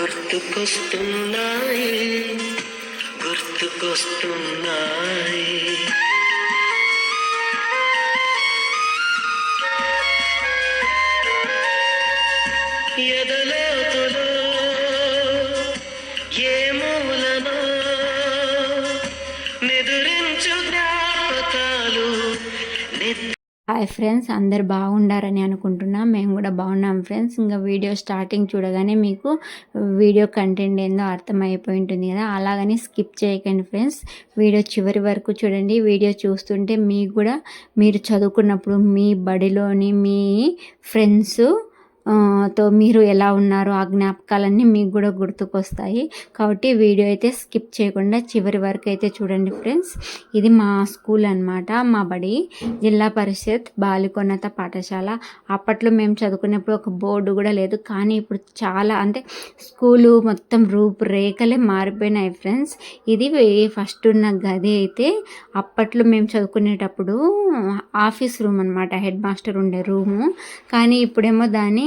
గుర్తుకొస్తున్నాయి గుర్తుకొస్తున్నాయి. ఎదలోతులో ఏ hi friends అందరు బాగుండారని అనుకుంటున్నాం. మేము కూడా బాగున్నాం ఫ్రెండ్స్ ఇంకా వీడియో స్టార్టింగ్ చూడగానే మీకు వీడియో కంటెంట్ ఏందో అర్థమైపోయి ఉంటుంది కదా. అలాగని స్కిప్ చేయకండి ఫ్రెండ్స్ వీడియో చివరి వరకు చూడండి. వీడియో చూస్తుంటే మీకు కూడా మీరు చదువుకున్నప్పుడు మీ బడిలోని మీ ఫ్రెండ్స్ తో మీరు ఎలా ఉన్నారో ఆ జ్ఞాపకాలన్నీ మీకు కూడా గుర్తుకొస్తాయి. కాబట్టి వీడియో అయితే స్కిప్ చేయకుండా చివరి వరకు అయితే చూడండి ఫ్రెండ్స్. ఇది మా స్కూల్ అనమాట మా బడి జిల్లా పరిషత్ బాలికోన్నత పాఠశాల. అప్పట్లో మేము చదువుకునేప్పుడు ఒక బోర్డు కూడా లేదు కానీ ఇప్పుడు చాలా అంటే స్కూలు మొత్తం రూపురేఖలే మారిపోయినాయి ఫ్రెండ్స్. ఇది ఫస్ట్ ఉన్న గది అయితే అప్పట్లో మేము చదువుకునేటప్పుడు ఆఫీస్ రూమ్ అనమాట హెడ్ మాస్టర్ ఉండే రూము. కానీ ఇప్పుడేమో దాన్ని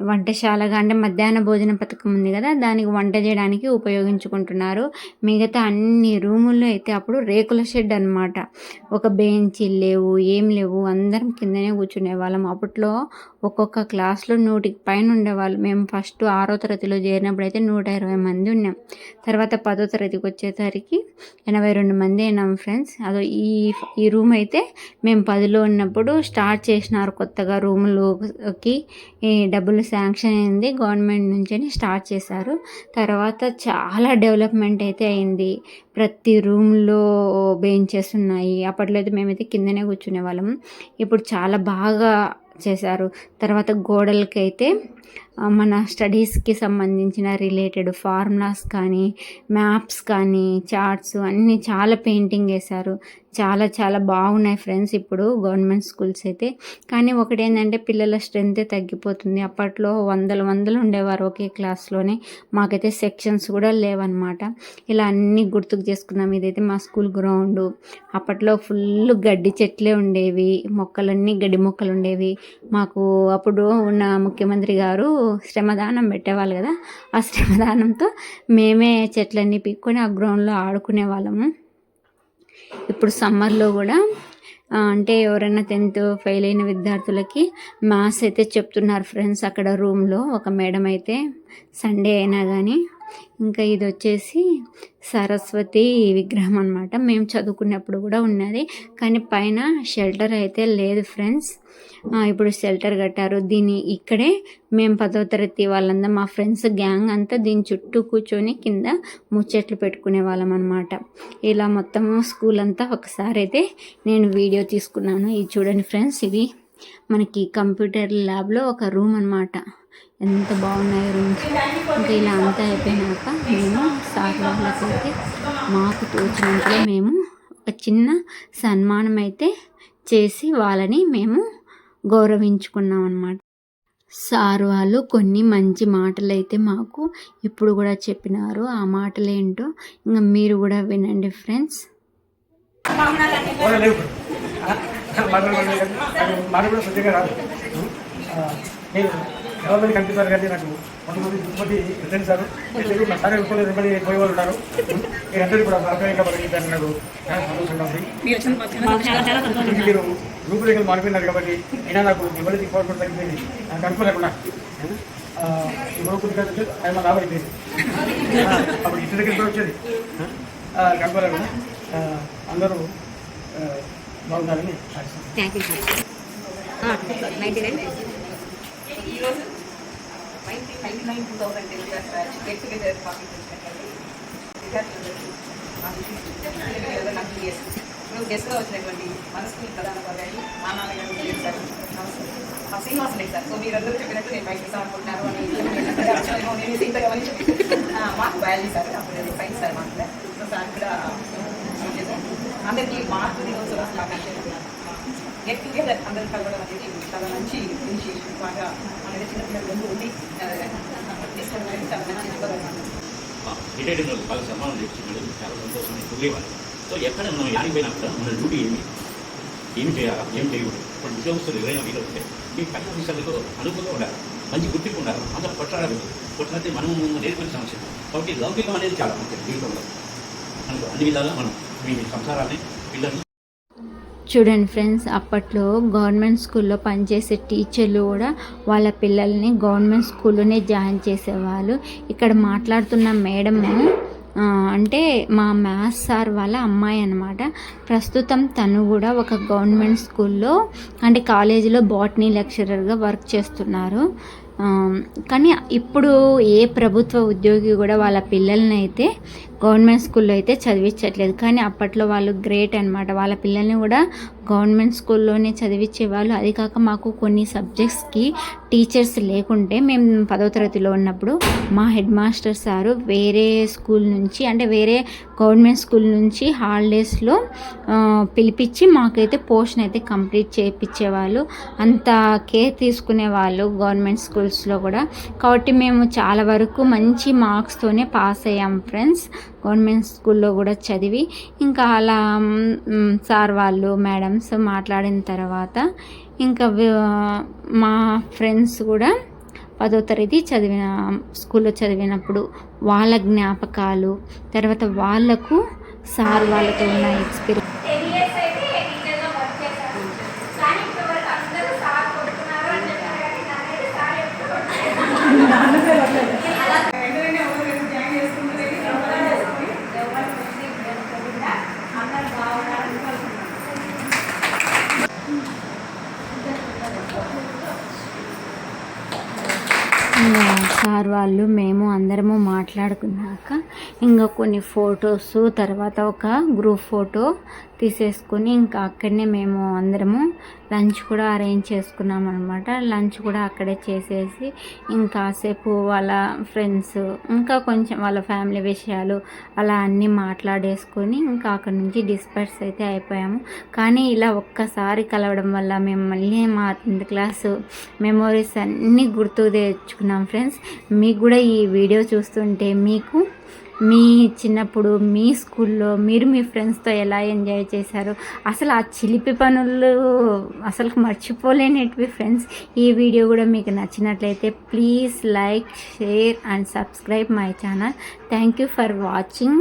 వంటశాలగా అంటే మధ్యాహ్న భోజన పథకం ఉంది కదా దానికి వంట చేయడానికి ఉపయోగించుకుంటున్నారు. మిగతా అన్ని రూముల్లో అయితే అప్పుడు రేకుల షెడ్ అనమాట ఒక బెంచీలు లేవు ఏం లేవు అందరం కిందనే కూర్చునే వాళ్ళం. అప్పట్లో ఒక్కొక్క క్లాస్లో నూటికి పైన ఉండేవాళ్ళు మేము ఫస్ట్ ఆరో తరగతిలో చేరినప్పుడు అయితే నూట ఇరవై మంది ఉన్నాం. తర్వాత పదో తరగతికి వచ్చేసరికి ఎనభై రెండు మంది అయినాం ఫ్రెండ్స్ అదో ఈ ఈ రూమ్ అయితే మేము పదిలో ఉన్నప్పుడు స్టార్ట్ చేసినారు కొత్తగా రూములోకి ఈ డబ్బులు శాంక్షన్ అయింది. గవర్నమెంట్ నుంచి స్టార్ట్ చేశారు. తర్వాత చాలా డెవలప్మెంట్ అయితే అయింది. ప్రతి రూమ్లో బెంచెస్ ఉన్నాయి. అప్పట్లో అయితే మేమైతే కిందనే కూర్చునే వాళ్ళం. ఇప్పుడు చాలా బాగా చేశారు. తర్వాత గోడలకైతే మన స్టడీస్కి సంబంధించిన రిలేటెడ్ ఫార్ములాస్ కానీ మ్యాప్స్ కానీ చార్ట్స్ అన్నీ చాలా పెయింటింగ్ వేశారు. చాలా చాలా బాగున్నాయి ఫ్రెండ్స్ ఇప్పుడు గవర్నమెంట్ స్కూల్స్ అయితే. కానీ ఒకటి ఏంటంటే పిల్లల స్ట్రెంత్ తగ్గిపోతుంది. అప్పట్లో వందల వందలు ఉండేవారు ఒకే క్లాస్లోనే. మాకైతే సెక్షన్స్ కూడా లేవన్నమాట. ఇలా అన్నీ గుర్తుకు చేసుకున్నాం ఇదైతే మా స్కూల్ గ్రౌండ్. అప్పట్లో ఫుల్ గడ్డి చెట్లే ఉండేవి. మొక్కలన్నీ గడ్డి మొక్కలు ఉండేవి. మాకు అప్పుడు ఉన్న ముఖ్యమంత్రి గారు శ్రమదానం పెట్టేవాళ్ళు కదా. ఆ శ్రమదానంతో మేమే చెట్లన్నీ పీక్కొని ఆ గ్రౌండ్లో ఆడుకునే వాళ్ళము. ఇప్పుడు సమ్మర్లో కూడా అంటే ఎవరైనా టెన్త్ ఫెయిల్ అయిన విద్యార్థులకి మ్యాథ్స్ అయితే చెప్తున్నారు ఫ్రెండ్స్ అక్కడ రూమ్లో. ఒక మేడం అయితే సండే అయినా కానీ ఇంకా ఇది వచ్చేసి సరస్వతి విగ్రహం అనమాట మేము చదువుకున్నప్పుడు కూడా ఉన్నది. కానీ పైన షెల్టర్ అయితే లేదు ఫ్రెండ్స్. ఇప్పుడు షెల్టర్ కట్టారు. దీని ఇక్కడే మేము పదో తరగతి వాళ్ళంతా మా ఫ్రెండ్స్ గ్యాంగ్ అంతా దీని చుట్టూ కూర్చొని కింద ముచ్చట్లు పెట్టుకునే వాళ్ళం అనమాట ఇలా మొత్తం స్కూల్ అంతా ఒకసారి అయితే నేను వీడియో తీసుకున్నాను. ఇది చూడండి ఫ్రెండ్స్. ఇది మనకి కంప్యూటర్ ల్యాబ్లో ఒక రూమ్ అనమాట ఎంత బాగున్నాయి రూమ్స్ ఇంకా ఇలా అంతా అయిపోయినాక మేము సార్ వాళ్ళకైతే మాకు తోచినంతలో మేము ఒక చిన్న సన్మానం అయితే చేసి వాళ్ళని మేము గౌరవించుకున్నాం అన్నమాట సార్ వాళ్ళు కొన్ని మంచి మాటలు అయితే మాకు ఇప్పుడు కూడా చెప్పినారు ఆ మాటలు ఏంటో ఇంకా మీరు కూడా వినండి ఫ్రెండ్స్ కూడా గవర్నమెంట్ కనిపిస్తారు కానీ నాకు కొంతమంది ఇంకొకటి ఫ్రెండ్స్ సార్ మా సార్ ఎక్కువ నిలబడి పోయే వాళ్ళు ఉన్నారు. మీరందరూ కూడా సహకారంగా చాలా సంతోషంగా మీరు రూపురేఖలు మారిపోయినారు కాబట్టి అయినా నాకు ఎవరి తీసుకోవడం తగ్గిపోయింది నాకు అనుకోలేకుండా ఇప్పుడు ఆయన మా లాభం అయిపోయింది అప్పుడు ఇంటి దగ్గర కూడా వచ్చేది ఆ, అందరూ బాగున్నారని ఆశిస్తున్నాను. Nine. Two thousand ten class get together పంపించినట్లయితే విద్యార్థులందరికీ మా ఇయర్స్ ఇప్పుడు గెస్ట్గా వచ్చినటువంటి మన స్కూల్ ప్రధాన ఉపాధ్యాయులు మా నాన్నగారు సార్ నమస్తే మా శ్రీనివాస్ లేదు సార్ సో మీరందరూ చెప్పినట్టు నేను బయట ఇస్తాను అనుకుంటున్నారు అని నేను ఇంత గమనించి మాకు బయాలజీ సార్ అప్పుడు సైన్స్ సార్ మాకు సో సార్ కూడా అందరికీ మార్పు దినోత్సవం అసలు అంటే గెట్ టుగెదర్ అందరూ కలవడం అనేది చాలా మంచి ఇనిషియేషన్ బాగా అనేది చిన్నపిల్లల ముందు ఉండి చాలా మంచి రిటైర్డ్ సన్మానం చాలా సంతోషం సో ఎక్కడ మనం కూడా మన డ్యూటీ ఏమి? ఏం చేయాలా? ఏం చేయకూడదు? ఇప్పుడు ఉద్యోగస్తులు ఎవరైనా వస్తే మీ పని విషయాలతో అనుకూలంగా ఉండాలి. మంచి గుర్తింపు ఉండాలి. అందరూ కొట్లాడదు కొట్లాడితే మనం సమస్య. కాబట్టి లౌకికం అనేది చాలా ముఖ్యం జీవితంలో. అన్ని విధాలా మనం మీ సంసారాన్ని పిల్లల్ని చూడండి ఫ్రెండ్స్ అప్పట్లో గవర్నమెంట్ స్కూల్లో పనిచేసే టీచర్లు కూడా వాళ్ళ పిల్లల్ని గవర్నమెంట్ స్కూల్లోనే జాయిన్ చేసేవాళ్ళు. ఇక్కడ మాట్లాడుతున్న మేడము అంటే మా మ్యాథ్స్ సార్ వాళ్ళ అమ్మాయి అనమాట ప్రస్తుతం తను కూడా ఒక గవర్నమెంట్ స్కూల్లో అంటే కాలేజీలో బాటనీ లెక్చరర్గా వర్క్ చేస్తున్నారు. కానీ ఇప్పుడు ఏ ప్రభుత్వ ఉద్యోగి కూడా వాళ్ళ పిల్లల్ని అయితే గవర్నమెంట్ స్కూల్లో అయితే చదివించట్లేదు. కానీ అప్పట్లో వాళ్ళు గ్రేట్ అనమాట వాళ్ళ పిల్లల్ని కూడా గవర్నమెంట్ స్కూల్లోనే చదివించేవాళ్ళు అది కాక మాకు కొన్ని సబ్జెక్ట్స్కి టీచర్స్ లేకుంటే మేము పదో తరగతిలో ఉన్నప్పుడు మా హెడ్ మాస్టర్ సారు వేరే స్కూల్ నుంచి అంటే వేరే గవర్నమెంట్ స్కూల్ నుంచి హాలిడేస్లో పిలిపించి మాకైతే పోర్షన్ అయితే కంప్లీట్ చేయించేవాళ్ళు అంత కేర్ తీసుకునే వాళ్ళు గవర్నమెంట్ స్కూల్స్లో కూడా. కాబట్టి మేము చాలా వరకు మంచి మార్క్స్తోనే పాస్ అయ్యాం ఫ్రెండ్స్. గవర్నమెంట్ స్కూల్లో కూడా చదివి ఇంకా అలా సార్ వాళ్ళు మేడమ్స్ మాట్లాడిన తర్వాత ఇంకా మా ఫ్రెండ్స్ కూడా పదో తరగతి చదివిన స్కూల్లో చదివినప్పుడు వాళ్ళ జ్ఞాపకాలు తర్వాత వాళ్ళకు సార్ వాళ్ళతో ఉన్న ఎక్స్పీరియన్స్ టెన్ ఇయర్స్ అయితే టీచర్గా వర్క్ చేశాను కానీ ఇప్పుడు వరకు అందరూ సార్ కొడుతున్నారు అని చెప్పారు కానీ నాకైతే సార్ ఎప్పుడు కొట్టలేదు. వెంటనే ఎవరు జాయిన్ చేసుకుంటే సంపాదన చేసుకొని ఎవరు ముందు వెళ్ళకుండా అందరూ బాగున్నారని కోరుకుంటున్నాను ఇంకా సార్ వాళ్ళు మేము అందరము మాట్లాడుకున్నాక ఇంకా కొన్ని ఫొటోస్ తర్వాత ఒక గ్రూప్ ఫోటో తీసేసుకొని ఇంకా అక్కడనే మేము అందరము లంచ్ కూడా అరేంజ్ చేసుకున్నాం అనమాట లంచ్ కూడా అక్కడే చేసేసి ఇంకాసేపు వాళ్ళ ఫ్రెండ్స్ ఇంకా కొంచెం వాళ్ళ ఫ్యామిలీ విషయాలు అలా అన్నీ మాట్లాడేసుకొని ఇంకా అక్కడ నుంచి డిస్పర్స్ అయితే అయిపోయాము. కానీ ఇలా ఒక్కసారి కలవడం వల్ల మేము మళ్ళీ మా టెన్త్ క్లాస్ మెమోరీస్ అన్నీ గుర్తు తెచ్చుకున్నాం ఫ్రెండ్స్. మీకు కూడా ఈ వీడియో చూస్తుంటే మీకు మీ చిన్నప్పుడు మీ స్కూల్లో మీరు మీ ఫ్రెండ్స్తో ఎలా ఎంజాయ్ చేశారు? అసలు ఆ చిలిపి పనులు అసలు మర్చిపోలేనివి ఫ్రెండ్స్. ఈ వీడియో కూడా మీకు నచ్చినట్లయితే please like share and subscribe my channel. Thank you for watching.